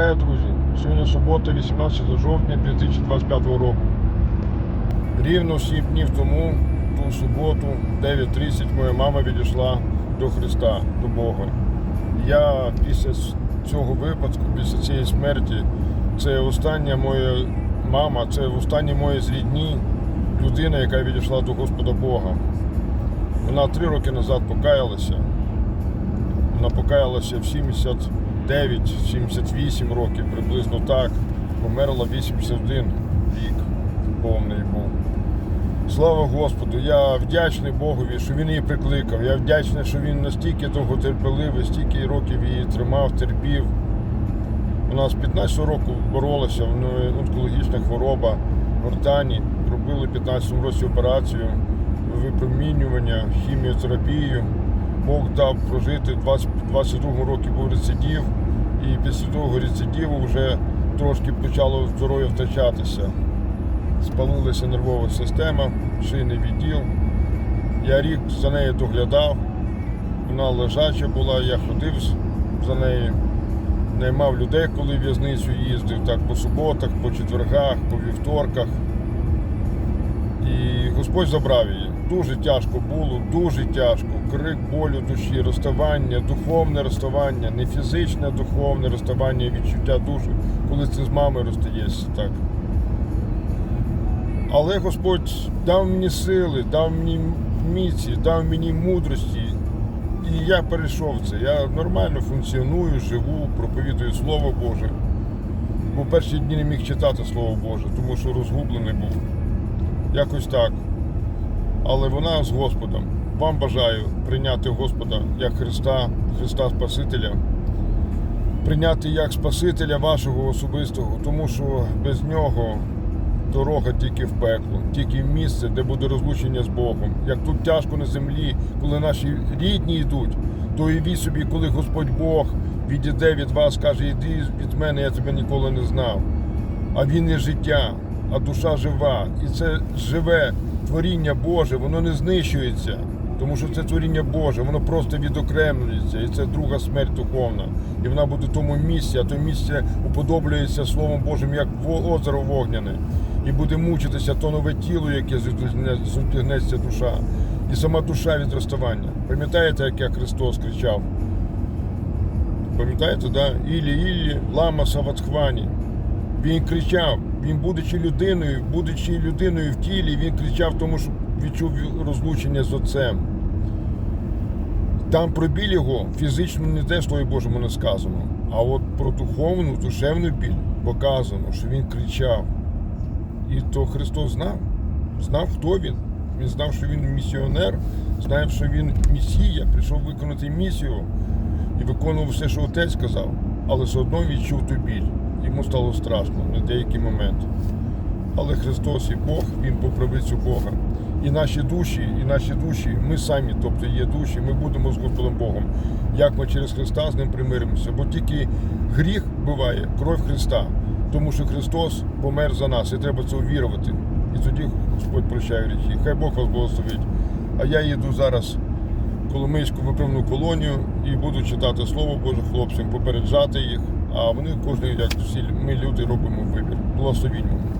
Вітаю, друзі! Сьогодні субота, 18 жовтня 2025 року. Рівно 7 днів тому, ту суботу, 9.30, моя мама відійшла до Христа, до Бога. Я після цього випадку, після цієї смерті, це остання моя мама, це остання моя з рідні людина, яка відійшла до Господа Бога. Вона три роки назад покаялася. Вона покаялася в 79-78 років, приблизно так. Померла 81 рік повний був. Слава Господу! Я вдячний Богові, що він її прикликав. Я вдячний, що він настільки довготерпеливий, стільки років її тримав, терпів. Вона з 15 років боролася, в онкологічна хвороба в гортані. Робили в 15 році операцію, випромінювання, хіміотерапію. Бог дав прожити 20, 22 роки був рецидив, і після того рецидиву вже трошки почало здоров'я втрачатися. Спалилася нервова система, шийний відділ. Я рік за нею доглядав, вона лежача була, я ходив за нею, наймав людей, коли в в'язницю їздив, так по суботах, по четвергах, по вівторках. І Господь забрав її. Дуже тяжко було, дуже тяжко. Крик болю душі, розставання, духовне розставання, не фізичне, а духовне розставання, відчуття душі, коли ти з мамою розстаєшся так. Але Господь дав мені сили, дав мені міці, дав мені мудрості. І я перейшов це. Я нормально функціоную, живу, проповідую Слово Боже. Бо перші дні не міг читати Слово Боже, тому що розгублений був. Якось так. Але вона з Господом. Вам бажаю прийняти Господа як Христа, Христа Спасителя, прийняти як Спасителя вашого особистого, тому що без нього дорога тільки в пекло, тільки в місце, де буде розлучення з Богом. Як тут тяжко на землі, коли наші рідні йдуть, то уявіть собі, коли Господь Бог відійде від вас, каже, іди від мене, я тебе ніколи не знав. А він не життя, а душа жива. І це живе творіння Боже, воно не знищується. Тому що це творіння Боже, воно просто відокремлюється, і це друга смерть духовна. І вона буде в тому місці, а то місце уподоблюється Словом Божим, як озеро вогняне. І буде мучитися то нове тіло, яке зодягнеться душа, і сама душа від розставання. Пам'ятаєте, як я Христос кричав? Пам'ятаєте, да? Ілі, Іллі, лама саватхвані. Він кричав, він, будучи людиною, будучи людиною в тілі, він кричав, тому що відчув розлучення з отцем. Там про біль його фізично ніде в Слові Божому не сказано. А от про духовну, душевну біль показано, що він кричав. І то Христос знав, знав, хто він. Він знав, що він місіонер, знав, що він Месія, прийшов виконати місію і виконував все, що отець сказав, але все одно відчув ту біль. Йому стало страшно на деякий момент. Але Христос і Бог, Він по правицю Бога. І наші душі, і наші душі, ми самі, тобто є душі, ми будемо з Господом Богом. Як ми через Христа з ним примиримося. Бо тільки гріх буває, кров Христа. Тому що Христос помер за нас, і треба це увірувати. І тоді Господь прощає гріхи. Хай Бог вас благословить. А я їду зараз Коломийську виправну колонію і буду читати Слово Боже хлопцям, попереджати їх. А вони кожен, як всі ми люди, робимо вибір. Благословінь вам.